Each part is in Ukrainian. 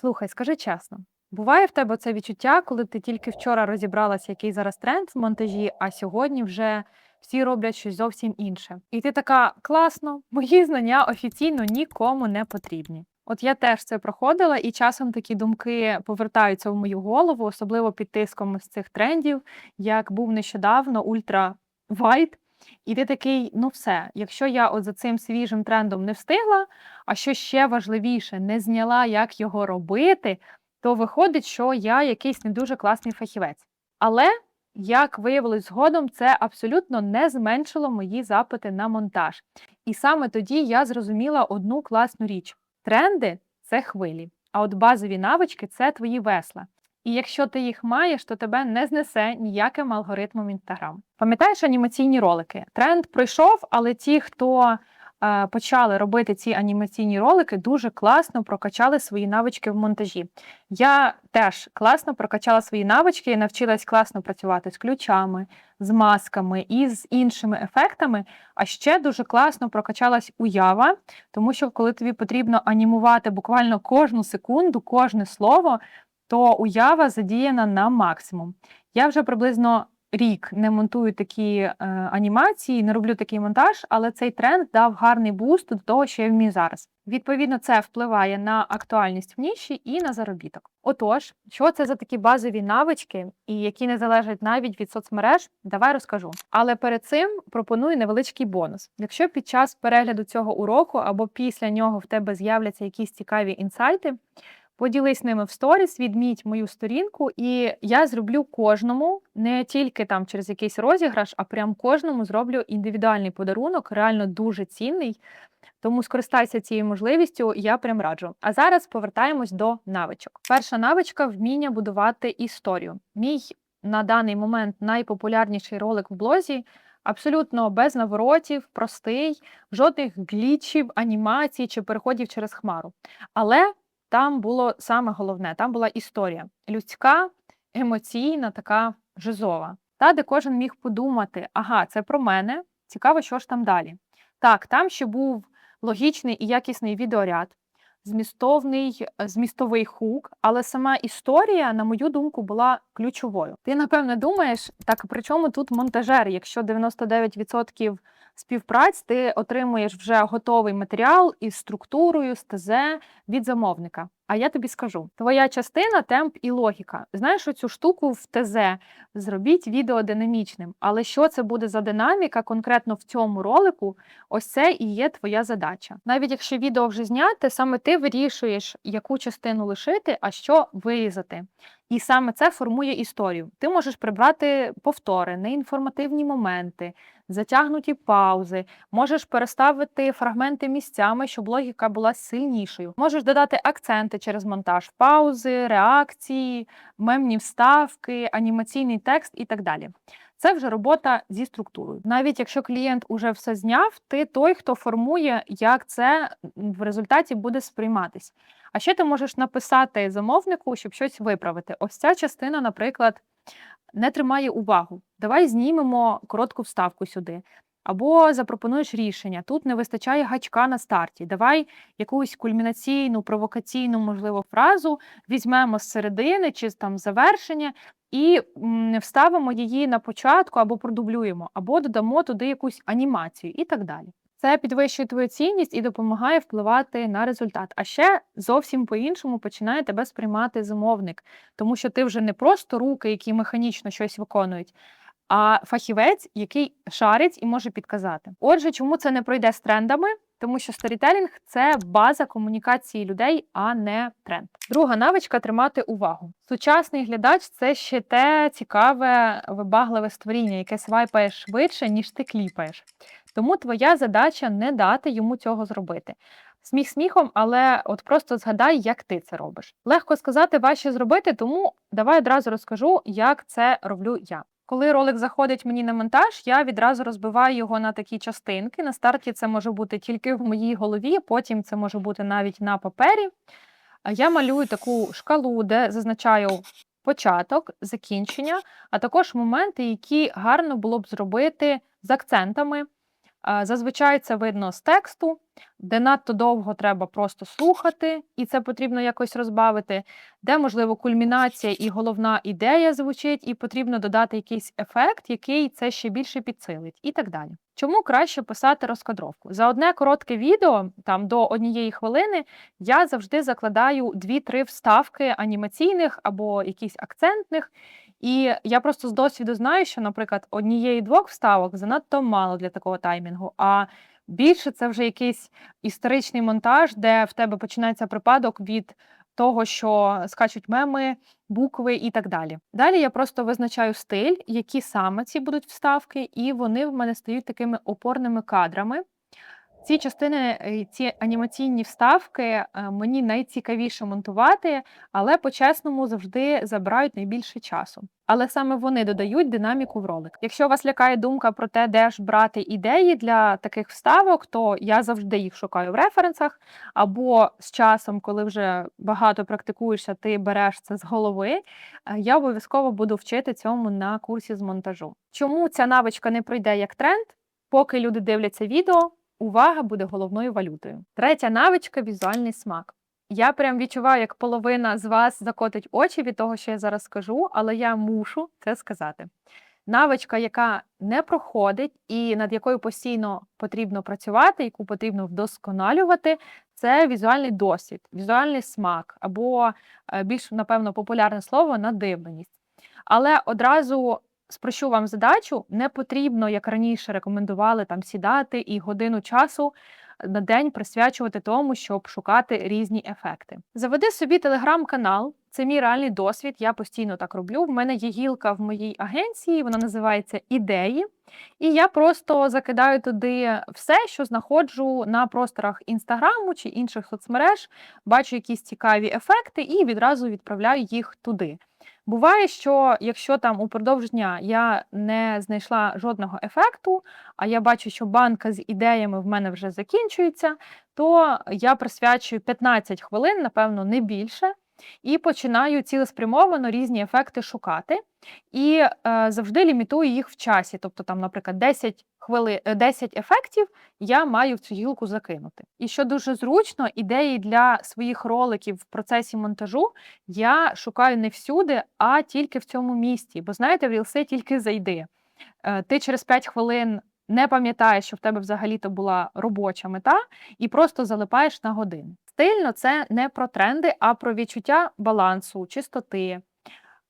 Слухай, скажи чесно, буває в тебе це відчуття, коли ти тільки вчора розібралася, який зараз тренд в монтажі, а сьогодні вже всі роблять щось зовсім інше. І ти така класно, мої знання офіційно нікому не потрібні. От я теж це проходила, і часом такі думки повертаються в мою голову, особливо під тиском з цих трендів, як був нещодавно ультра вайт. І ти такий, ну все, якщо я от за цим свіжим трендом не встигла, а що ще важливіше, не зняла, як його робити, то виходить, що я якийсь не дуже класний фахівець. Але, як виявилось згодом, це абсолютно не зменшило мої запити на монтаж. І саме тоді я зрозуміла одну класну річ: тренди це хвилі, а от базові навички це твої весла. І якщо ти їх маєш, то тебе не знесе ніяким алгоритмом Інстаграм. Пам'ятаєш анімаційні ролики? Тренд пройшов, але ті, хто е, почали робити ці анімаційні ролики, дуже класно прокачали свої навички в монтажі. Я теж класно прокачала свої навички і навчилась класно працювати з ключами, з масками і з іншими ефектами. А ще дуже класно прокачалась уява, тому що коли тобі потрібно анімувати буквально кожну секунду, кожне слово то уява задіяна на максимум. Я вже приблизно рік не монтую такі е, анімації, не роблю такий монтаж, але цей тренд дав гарний буст до того, що я вмію зараз. Відповідно, це впливає на актуальність в ніші і на заробіток. Отож, що це за такі базові навички, і які не залежать навіть від соцмереж, давай розкажу. Але перед цим пропоную невеличкий бонус. Якщо під час перегляду цього уроку або після нього в тебе з'являться якісь цікаві інсайти. Поділись ними в сторіс, відміть мою сторінку, і я зроблю кожному, не тільки там через якийсь розіграш, а прям кожному зроблю індивідуальний подарунок, реально дуже цінний. Тому скористайся цією можливістю, я прям раджу. А зараз повертаємось до навичок. Перша навичка вміння будувати історію. Мій на даний момент найпопулярніший ролик в блозі. Абсолютно без наворотів, простий, жодних глічів, анімацій чи переходів через хмару. Але там було саме головне, там була історія людська, емоційна, така жизова, та де кожен міг подумати: ага, це про мене, цікаво, що ж там далі. Так, там ще був логічний і якісний відеоряд, змістовний, змістовий хук, але сама історія, на мою думку, була ключовою. Ти, напевне, думаєш, так при чому тут монтажер, якщо 99% співпраць ти отримуєш вже готовий матеріал із структурою, з ТЗ від замовника. А я тобі скажу: твоя частина, темп і логіка. Знаєш, оцю штуку в ТЗ зробіть відео динамічним. Але що це буде за динаміка конкретно в цьому ролику? Ось це і є твоя задача. Навіть якщо відео вже зняте, саме ти вирішуєш, яку частину лишити, а що вирізати. І саме це формує історію. Ти можеш прибрати повтори, неінформативні моменти, затягнуті паузи, можеш переставити фрагменти місцями, щоб логіка була сильнішою. Можеш додати акценти через монтаж, паузи, реакції, мемні вставки, анімаційний текст і так далі. Це вже робота зі структурою. Навіть якщо клієнт уже все зняв, ти той, хто формує, як це в результаті буде сприйматись. А ще ти можеш написати замовнику, щоб щось виправити. Ось ця частина, наприклад, не тримає увагу. Давай знімемо коротку вставку сюди. Або запропонуєш рішення. Тут не вистачає гачка на старті. Давай якусь кульмінаційну, провокаційну, можливо, фразу візьмемо з середини чи там завершення і вставимо її на початку або продублюємо, або додамо туди якусь анімацію і так далі. Це підвищує твою цінність і допомагає впливати на результат. А ще зовсім по-іншому починає тебе сприймати замовник, тому що ти вже не просто руки, які механічно щось виконують, а фахівець, який шарить і може підказати. Отже, чому це не пройде з трендами? Тому що сторітелінг це база комунікації людей, а не тренд. Друга навичка тримати увагу. Сучасний глядач це ще те цікаве, вибагливе створіння, яке свайпає швидше, ніж ти кліпаєш. Тому твоя задача не дати йому цього зробити. Сміх сміхом, але от просто згадай, як ти це робиш. Легко сказати, важче зробити, тому давай одразу розкажу, як це роблю я. Коли ролик заходить мені на монтаж, я відразу розбиваю його на такі частинки. На старті це може бути тільки в моїй голові, потім це може бути навіть на папері. Я малюю таку шкалу, де зазначаю початок, закінчення, а також моменти, які гарно було б зробити з акцентами Зазвичай це видно з тексту, де надто довго треба просто слухати, і це потрібно якось розбавити, де, можливо, кульмінація і головна ідея звучить, і потрібно додати якийсь ефект, який це ще більше підсилить, і так далі. Чому краще писати розкадровку? За одне коротке відео, там до однієї хвилини, я завжди закладаю 2-3 вставки анімаційних або якісь акцентних. І я просто з досвіду знаю, що, наприклад, однієї-двох вставок занадто мало для такого таймінгу. А більше це вже якийсь історичний монтаж, де в тебе починається припадок від того, що скачуть меми, букви і так далі. Далі я просто визначаю стиль, які саме ці будуть вставки, і вони в мене стають такими опорними кадрами. Ці частини, е, ці анімаційні вставки е, мені найцікавіше монтувати, але по-чесному завжди забирають найбільше часу. Але саме вони додають динаміку в ролик. Якщо вас лякає думка про те, де ж брати ідеї для таких вставок, то я завжди їх шукаю в референсах, або з часом, коли вже багато практикуєшся, ти береш це з голови. Е, Я обов'язково буду вчити цьому на курсі з монтажу. Чому ця навичка не пройде як тренд? Поки люди дивляться відео, увага буде головною валютою. Третя навичка візуальний смак. Я прям відчуваю, як половина з вас закотить очі від того, що я зараз скажу, але я мушу це сказати. Навичка, яка не проходить і над якою постійно потрібно працювати, яку потрібно вдосконалювати, це візуальний досвід, візуальний смак, або е, більш, напевно, популярне слово надивленість. Але одразу спрощу вам задачу, не потрібно, як раніше рекомендували, там сідати і годину часу на день присвячувати тому, щоб шукати різні ефекти. Заведи собі телеграм-канал. Це мій реальний досвід. Я постійно так роблю. В мене є гілка в моїй агенції, вона називається Ідеї. І я просто закидаю туди все, що знаходжу на просторах інстаграму чи інших соцмереж, бачу якісь цікаві ефекти і відразу відправляю їх туди. Буває, що якщо там упродовж дня я не знайшла жодного ефекту, а я бачу, що банка з ідеями в мене вже закінчується, то я присвячую 15 хвилин, напевно, не більше, і починаю цілеспрямовано різні ефекти шукати. І е, завжди лімітую їх в часі. Тобто, там, наприклад, 10 хвили, 10 ефектів я маю в цю гілку закинути. І що дуже зручно, ідеї для своїх роликів в процесі монтажу я шукаю не всюди, а тільки в цьому місці. Бо знаєте, в рілси тільки зайди. Е, Ти через 5 хвилин не пам'ятаєш, що в тебе взагалі-то була робоча мета, і просто залипаєш на годину. Стильно це не про тренди, а про відчуття балансу, чистоти,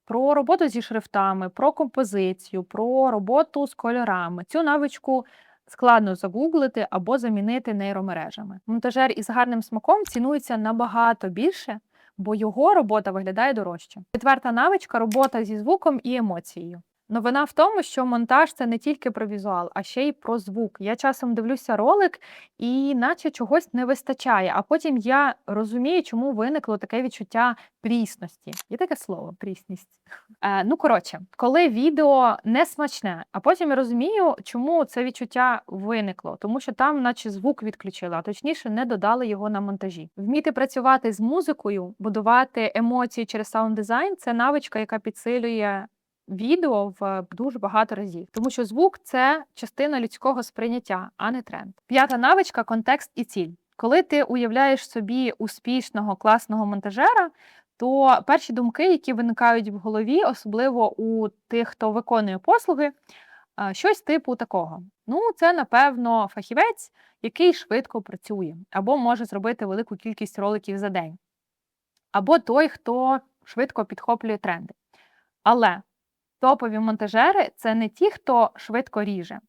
про роботу зі шрифтами, про композицію, про роботу з кольорами. Цю навичку складно загуглити або замінити нейромережами. Монтажер із гарним смаком цінується набагато більше, бо його робота виглядає дорожче. Четверта навичка робота зі звуком і емоцією. Новина в тому, що монтаж це не тільки про візуал, а ще й про звук. Я часом дивлюся ролик, і наче чогось не вистачає. А потім я розумію, чому виникло таке відчуття прісності. Є таке слово прісність. Е, ну коротше, коли відео не смачне, а потім я розумію, чому це відчуття виникло, тому що там, наче звук відключили, а точніше, не додали його на монтажі. Вміти працювати з музикою, будувати емоції через саунд дизайн це навичка, яка підсилює відео в дуже багато разів, тому що звук це частина людського сприйняття, а не тренд. П'ята навичка контекст і ціль. Коли ти уявляєш собі успішного класного монтажера, то перші думки, які виникають в голові, особливо у тих, хто виконує послуги, щось типу такого. Ну, це, напевно, фахівець, який швидко працює, або може зробити велику кількість роликів за день, або той, хто швидко підхоплює тренди. Але топові монтажери це не ті, хто швидко ріже,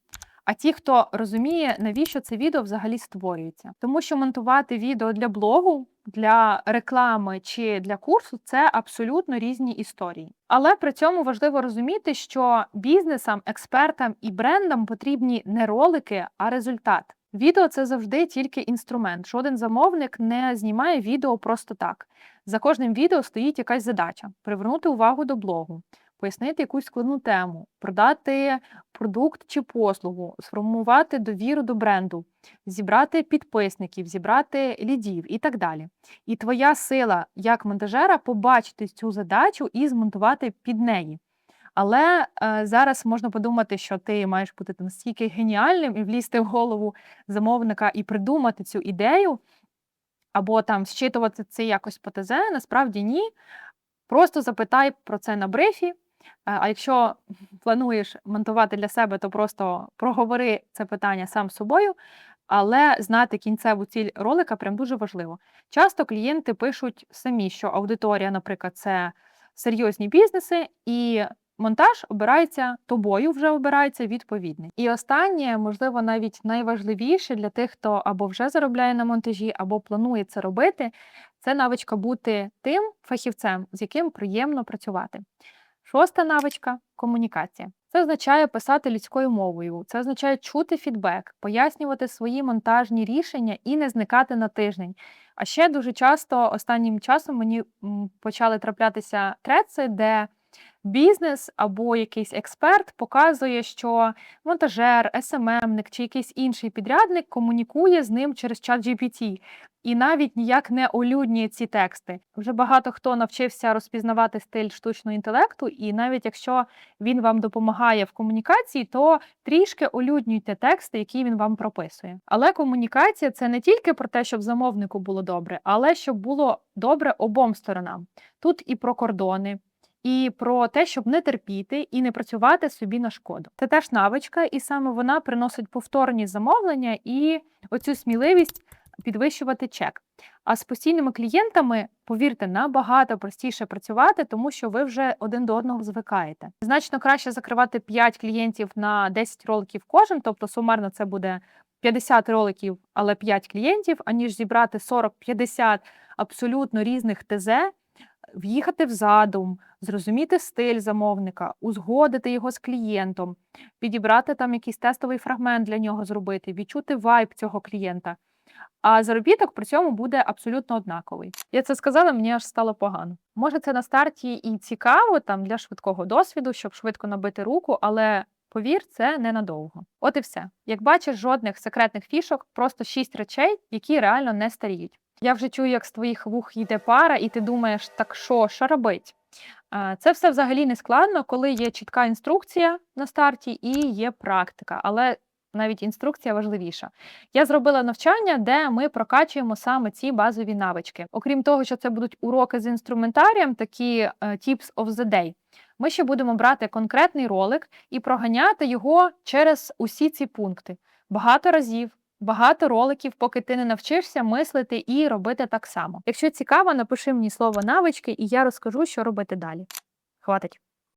а ті, хто розуміє, навіщо це відео взагалі створюється. Тому що монтувати відео для блогу, для реклами чи для курсу це абсолютно різні історії. Але при цьому важливо розуміти, що бізнесам, експертам і брендам потрібні не ролики, а результат. Відео це завжди тільки інструмент. Жоден замовник не знімає відео просто так. За кожним відео стоїть якась задача привернути увагу до блогу, пояснити якусь складну тему, продати продукт чи послугу, сформувати довіру до бренду, зібрати підписників, зібрати лідів і так далі. І твоя сила як монтажера побачити цю задачу і змонтувати під неї. Але е, зараз можна подумати, що ти маєш бути настільки геніальним і влізти в голову замовника і придумати цю ідею, або там зчитувати це якось по ТЗ. Насправді ні. Просто запитай про це на брифі. Е, А якщо плануєш монтувати для себе, то просто проговори це питання сам з собою, але знати кінцеву ціль ролика прям дуже важливо. Часто клієнти пишуть самі, що аудиторія, наприклад, це серйозні бізнеси, і монтаж обирається тобою, вже обирається відповідний. І останнє, можливо, навіть найважливіше для тих, хто або вже заробляє на монтажі, або планує це робити, це навичка бути тим фахівцем, з яким приємно працювати. Шоста навичка комунікація. Це означає писати людською мовою, це означає чути фідбек, пояснювати свої монтажні рішення і не зникати на тиждень. А ще дуже часто останнім часом мені почали траплятися треци, де бізнес або якийсь експерт показує, що монтажер, СММник чи якийсь інший підрядник комунікує з ним через чат GPT і навіть ніяк не олюднює ці тексти. Вже багато хто навчився розпізнавати стиль штучного інтелекту, і навіть якщо він вам допомагає в комунікації, то трішки олюднюйте тексти, які він вам прописує. Але комунікація це не тільки про те, щоб замовнику було добре, але щоб було добре обом сторонам. Тут і про кордони. І про те, щоб не терпіти і не працювати собі на шкоду. Це теж навичка, і саме вона приносить повторні замовлення і оцю сміливість підвищувати чек. А з постійними клієнтами, повірте, набагато простіше працювати, тому що ви вже один до одного звикаєте. Значно краще закривати 5 клієнтів на 10 роликів кожен, тобто сумарно це буде 50 роликів, але 5 клієнтів, аніж зібрати 40-50 абсолютно різних ТЗ, в'їхати в задум, зрозуміти стиль замовника, узгодити його з клієнтом, підібрати там якийсь тестовий фрагмент для нього зробити, відчути вайб цього клієнта. А заробіток при цьому буде абсолютно однаковий. Я це сказала, мені аж стало погано. Може, це на старті і цікаво там для швидкого досвіду, щоб швидко набити руку, але повір, це ненадовго. От і все. Як бачиш, жодних секретних фішок, просто шість речей, які реально не старіють. Я вже чую, як з твоїх вух йде пара, і ти думаєш, так що, що робить? Це все взагалі не складно, коли є чітка інструкція на старті і є практика, але навіть інструкція важливіша. Я зробила навчання, де ми прокачуємо саме ці базові навички. Окрім того, що це будуть уроки з інструментарієм, такі е, tips of the day, ми ще будемо брати конкретний ролик і проганяти його через усі ці пункти. Багато разів, багато роликів, поки ти не навчишся мислити і робити так само. Якщо цікаво, напиши мені слово навички, і я розкажу, що робити далі. Хватить.